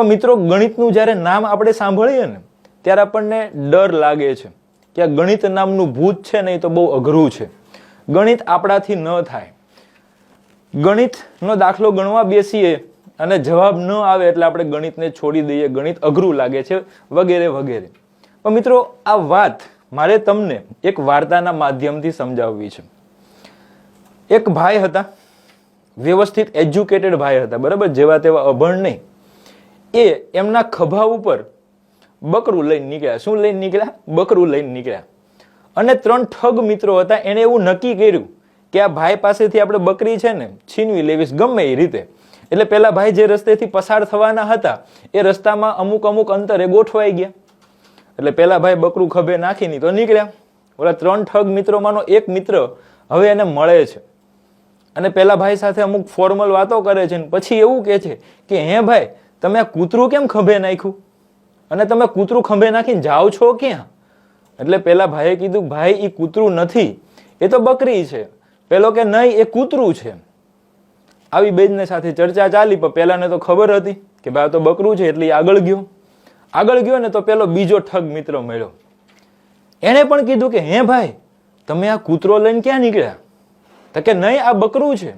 પણ મિત્રો ગણિતનું જ્યારે નામ આપણે સાંભળીએ ને, ત્યારે આપણને ડર લાગે છે કે આ ગણિત નામનું ભૂત છે ને એ તો બહુ અઘરું છે. ગણિત આપણાથી ન થાય. ગણિતનો દાખલો ગણવા બેસીએ અને જવાબ ન આવે એટલે આપણે ગણિતને છોડી દઈએ. ગણિત અઘરું લાગે છે વગેરે વગેરે. પણ મિત્રો, આ વાત મારે તમને એક વાર્તાના માધ્યમથી સમજાવવી છે. એક ભાઈ હતા, વ્યવસ્થિત, એજ્યુકેટેડ ભાઈ હતા, બરાબર? જેવા તેવા અભણ નહીં. એ એમના ખભા ઉપર બકરું લઈને નીકળ્યા. શું લઈને નીકળ્યા? બકરું લઈને નીકળ્યા. અને ત્રણ ઠગ મિત્રો હતા, એણે એવું નક્કી કર્યું કે આ ભાઈ પાસેથી આપણે બકરી છે ને છીનવી લેવીશ ગમે એ રીતે. એટલે પેલા ભાઈ જે રસ્તેથી પસાર થવાના હતા, એ રસ્તામાં અમુક અમુક અંતરે ગોઠવાઈ ગયા. એટલે પેલા ભાઈ બકરું ખભે નાખીને તો નીકળ્યા. ઓલા ત્રણ ઠગ મિત્રોમાંનો એક મિત્ર હવે એને મળે છે. અને પેલા ભાઈ સાથે અમુક ફોર્મલ વાતો કરે છે પછી એવું કહે છે કે, હે ભાઈ તમે આ કૂતરું કેમ ખંભે નાખ્યું? અને તમે કૂતરું ખંભે નાખીને જાઓ છો ક્યાં? એટલે પેલા ભાઈએ કીધું, ભાઈ એ કૂતરું નથી. એ તો બકરી છે. પેલો કે, નહીં, એ કૂતરું છે. આવી બેનને સાથે ચર્ચા ચાલી, પણ પેલાને તો ખબર હતી કે, ભાઈ તો બકરું છે, એટલે આગળ ગયો. આગળ ગયો ને તો પેલો બીજો ઠગ મિત્ર મળ્યો. એણે પણ કીધું કે, હે ભાઈ, તમે આ કૂતરો લઈને ક્યાં નીકળ્યા? તો કે, નહીં, આ બકરું છે.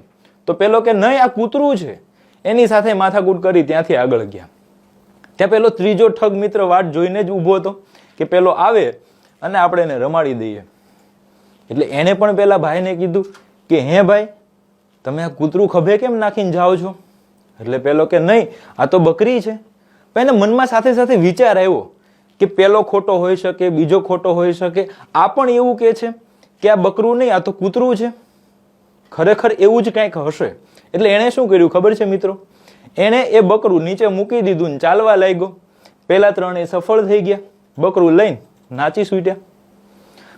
તો પેલો કે, નહીં, આ કૂતરું છે. એની સાથે માથાકૂટ કરી ત્યાંથી આગળ ગયા. ત્યાં પેલો ત્રીજો ઠગ મિત્ર વાટ જોઈને જ ઊભો હતો કે પેલો આવે અને આપણે એને રમાડી દઈએ. એટલે એણે પણ પેલા ભાઈને કીધું કે, હે ભાઈ, તમે આ કૂતરું ખભે કેમ નાખીને જાઓ છો? એટલે પેલો કે, નહીં, આ તો બકરી છે. પણ એને મનમાં સાથે સાથે વિચાર આવ્યો કે પેલો ખોટો હોઈ શકે, બીજો ખોટો હોઈ શકે. આ પણ એવું કે છે કે આ બકરું નહીં, આ તો કૂતરું છે. ખરેખર એવું જ કંઈક હશે. એટલે એણે શું કર્યું ખબર છે મિત્રો? એણે એ બકરું નીચે મૂકી દીધું ને ચાલવા લાગ્યો. પહેલાં ત્રણે સફળ થઈ ગયા. બકરું લઈને નાચી સૂટ્યા.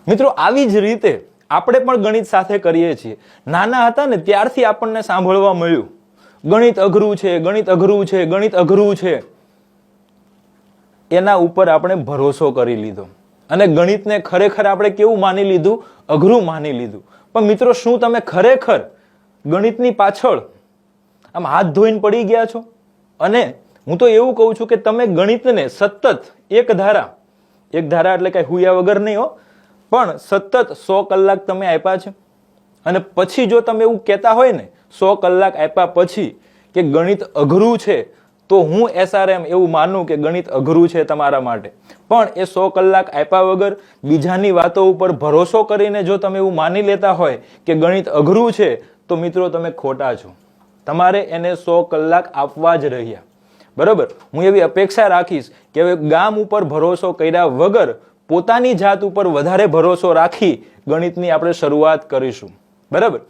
મિત્રો, આવી જ રીતે આપણે પણ ગણિત સાથે કરીએ છીએ. નાના હતા ને ત્યારથી આપણને સાંભળવા મળ્યું. ગણિત અઘરું છે, ગણિત અઘરું છે, ગણિત અઘરું છે. એના ઉપર આપણે ભરોસો કરી લીધો. અને ગણિતને ખરેખર આપણે કેવું માની લીધું? અઘરું માની લીધું. પણ મિત્રો, શું તમે ખરેખર ગણિતની પાછળ આમ હાથ ધોઈને પડી ગયા છો? અને હું તો એવું કહું છું કે તમે ગણિતને સતત એક ધારા એક ધારા એટલે કાંઈ હુયા વગર નહીં હો, પણ સતત સો કલાક તમે આપ્યા છે. અને પછી જો તમે એવું કહેતા હોય ને, સો કલાક આપ્યા પછી કે ગણિત અઘરું છે, તો હું એસઆરએમ એવું માનું કે ગણિત અઘરું છે તમારા માટે. પણ એ સો કલાક આપ્યા વગર બીજાની વાતો ઉપર ભરોસો કરીને જો તમે એવું માની લેતા હોય કે ગણિત અઘરું છે તો મિત્રો તમે ખોટા છો. તમારે એને સો કલાક આપવા જ રહ્યા. બરોબર? હું એવી અપેક્ષા રાખીશ કે હવે ગામ ઉપર ભરોસો કર્યા વગર પોતાની જાત ઉપર વધારે ભરોસો રાખી ગણિતની આપણે શરૂઆત કરીશું. બરાબર?